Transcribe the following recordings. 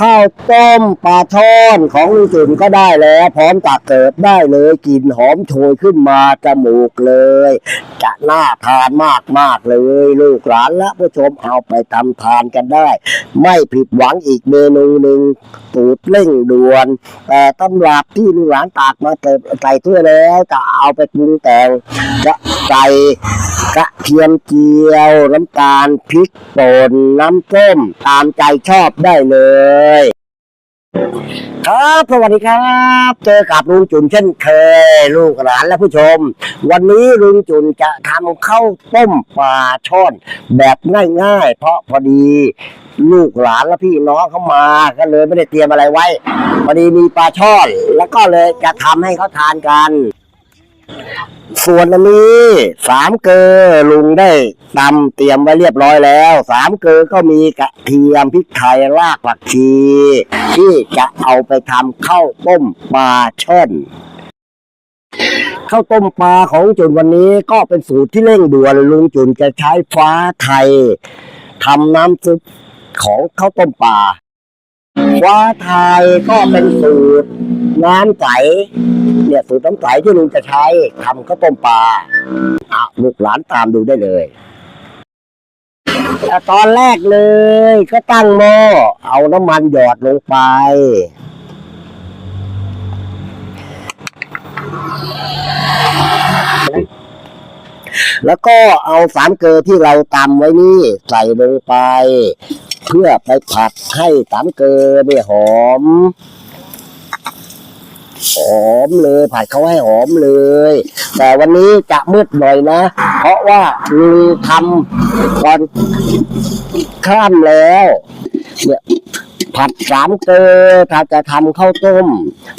ข้าวต้มปลาช่อนของลุงจุนก็ได้แล้ว พร้อมตักเกิดได้เลยกลิ่นหอมโชยขึ้นมาจมูกเลย จะน่าทานมากมากเลย ลูกหลานและผู้ชมเอาไปทำทานกันได้ ไม่ผิดหวังอีกเมนูหนึ่งสูตรเร่งด่วนแต่ตำรับที่ลูกหลานตากมาเก็บใส่ถ้วยแล้วจะเอาไปปรุงแต่งจะ ใส่กระเทียมเจียว น้ำตาลพริกป่นน้ำส้ม ตามใจชอบได้เลย ครับ สวัสดีครับ เจอกับลุงจุนเช่นเคย ลูกหลานและผู้ชม วันนี้ลุงจุนจะทำข้าวต้มปลาช่อน แบบง่ายๆ เพราะพอดีลูกหลานและพี่น้องเขามา ก็เลยไม่ได้เตรียมอะไรไว้ พอดีมีปลาช่อน แล้วก็เลยจะทำให้เขาทานกัน ส่วนอันนี้สามเกลอลุงได้ตำเตรียมไว้เรียบร้อยแล้วสามเกลอก็มีกระเทียมพริกไทยรากผักชี ที่จะเอาไปทำข้าวต้มปลาช่อนข้าวต้มปลาของจุนวันนี้ก็เป็นสูตรที่เร่งด่วนลุงจุนจะใช้ฟ้าไทยทำน้ำซุปของข้าวต้มปลาฟ้าไทยก็เป็นสูตร น้ำใสเนี่ยสูตรน้ำใสที่ลุงจะใช้ทำข้าวต้มปลาอะลูกหลานตามดูได้เลยแต่ตอนแรกเลย ก็ตั้งหม้อเอาน้ำมันหยอดลงไป แล้วก็เอาสามเกลือที่เราตำไว้นี่ ใส่ลงไป เพื่อไปผัดให้สามเกลือเนี่ยหอม หอมเลยผัดเขาให้หอมเลย แต่วันนี้จะมืดหน่อยนะ เพราะว่าลุงทำก่อนข้ามแล้วเนี่ยผัดสามเกลอถ้าจะทำข้าวต้ม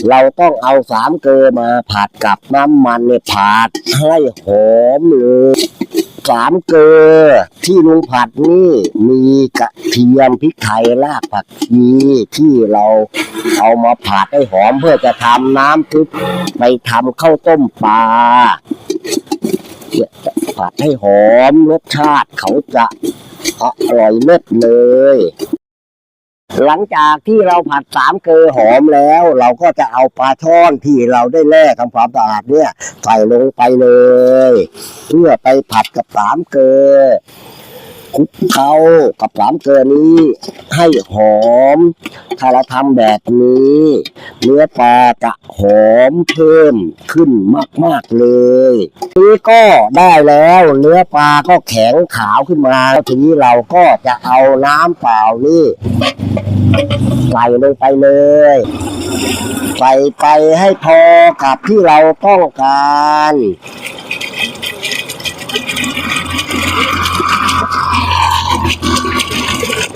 เราต้องเอาสามเกลอมาผัดกับน้ำมันเนี่ยผัดให้หอมเลย สามเกลอที่ลุงผัดนี่มีกระเทียมพริกไทยรากผักชีที่เราเอามาผัดให้หอมเพื่อจะทำน้ำซุปไปทำข้าวต้มปลาผัดให้หอมรสชาติเขาจะอร่อยเลิศเลย หลังจากที่เราผัดสามเกลือหอมแล้ว เราก็จะเอาปลาช่อนที่เราได้แล่ทำความสะอาดเนี่ยใส่ลงไปเลย เพื่อไปผัดกับสามเกลือ คลุกเคล้ากับสามเกลือนี้ให้หอม ถ้าเราทำแบบนี้ เนื้อปลาจะหอมเพิ่มขึ้นมาก ๆ เลยนี้ก็ได้แล้วเนื้อปลาก็แข็งขาวขึ้นมาทีนี้เราก็จะเอาน้ำเปล่านี่ใส่ลงไปเลยใส่ไปให้พอกับที่เราต้องการ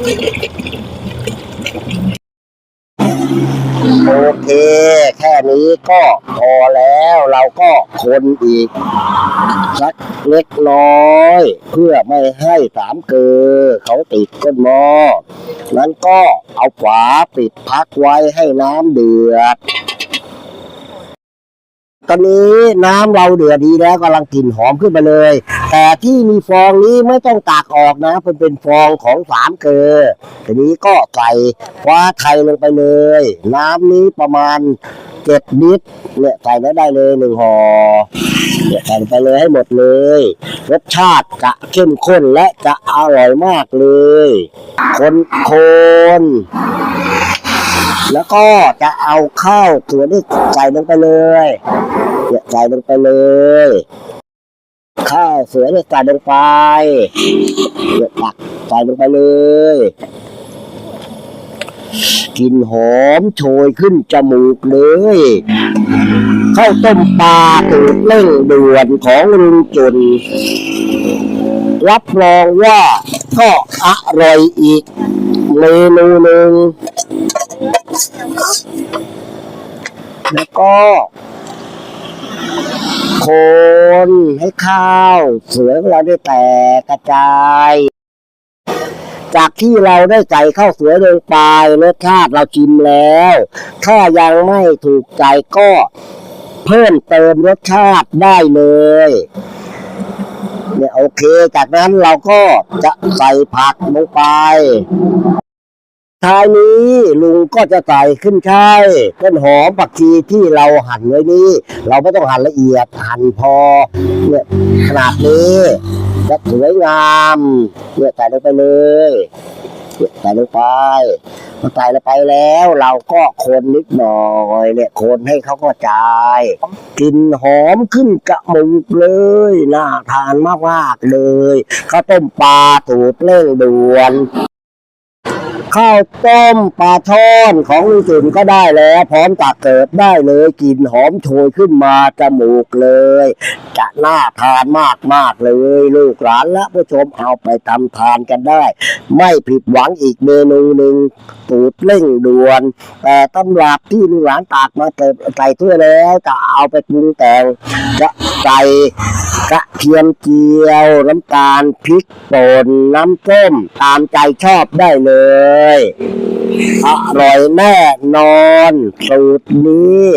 โอเค แค่นี้ก็พอแล้วเราก็คนอีก สักเล็กน้อย เพื่อไม่ให้สามเกลือเขาติดก้นหม้อนั้นก็เอาฝาปิดพักไว้ให้น้ำเดือด ตอนนี้น้ำเราเดือดดีแล้วกำลังกลิ่นหอมขึ้นมาเลย แต่ที่มีฟองนี้ไม่ต้องตากออกนะเป็นเป็นฟองของสามเกลือทีนี้ก็ใส่ฟ้าไทยลงไปเลย น้ำนี้ประมาณเจ็ดลิตรเนี่ยใส่ไว้ได้เลยหนึ่งห่อเนี่ยใส่ไปเลยให้หมดเลย รสชาติจะเข้มข้นและจะอร่อยมากเลย คนคน แล้วก็จะเอาข้าวถั่วนี่ใส่ลงไปเลยเนี่ยใส่ลงไปเลย ข้าวสวยเนี่ยใส่ลงไปเนี่ยตักใส่ลงไปเลยกลิ่นหอมโชยขึ้นจมูกเลยข้าวต้มปลาตูดเร่งด่วนของลุงจุน รับรองว่าก็อร่อยอีก เมนูหนึ่งแล้วก็ คนให้ข้าวสวยของเราได้แตกกระจาย จากที่เราได้ใส่ข้าวสวยลงไปรสชาติเราชิมแล้ว ถ้ายังไม่ถูกใจก็เพิ่มเติมรสชาติได้เลย เนี่ยโอเค จากนั้นเราก็จะใส่ผักลงไปท้ายนี้ลุงก็จะใส่ขึ้นช่ายต้นหอมผักชีที่เราหั่นไว้นี้ เราไม่ต้องหั่นละเอียดหั่นพอเนี่ยขนาดนี้จะสวยงามเนี่ยใส่ลงไปเลยเนี่ย ใส่ลงไปพอใส่ลงไปแล้ว เราก็คนนิดหน่อยเนี่ย คนให้เขาก็จายกลิ่นหอมขึ้นกระมูกเลยน่าทานมากๆเลยข้าวต้มปลาถูดเร่งด่วน ข้าวต้มปลาช่อนของลุงจุนก็ได้แล้ว พร้อมตักเกิดได้เลยกลิ่นหอมโชยขึ้นมาจมูกเลย จะน่าทานมากมากเลย ลูกหลานและผู้ชมเอาไปทำทานกันได้ ไม่ผิดหวังอีกเมนูหนึ่งสูตรเร่งด่วนแต่ตำรับที่ลูกหลานตากมาเกิดใส่ถ้วยแล้วจะเอาไปปรุงแต่งจะใส่ กระเทียมเจียว น้ำตาลพริกป่นน้ำส้ม ตามใจชอบได้เลย อร่อยแน่นอน สูตรนี้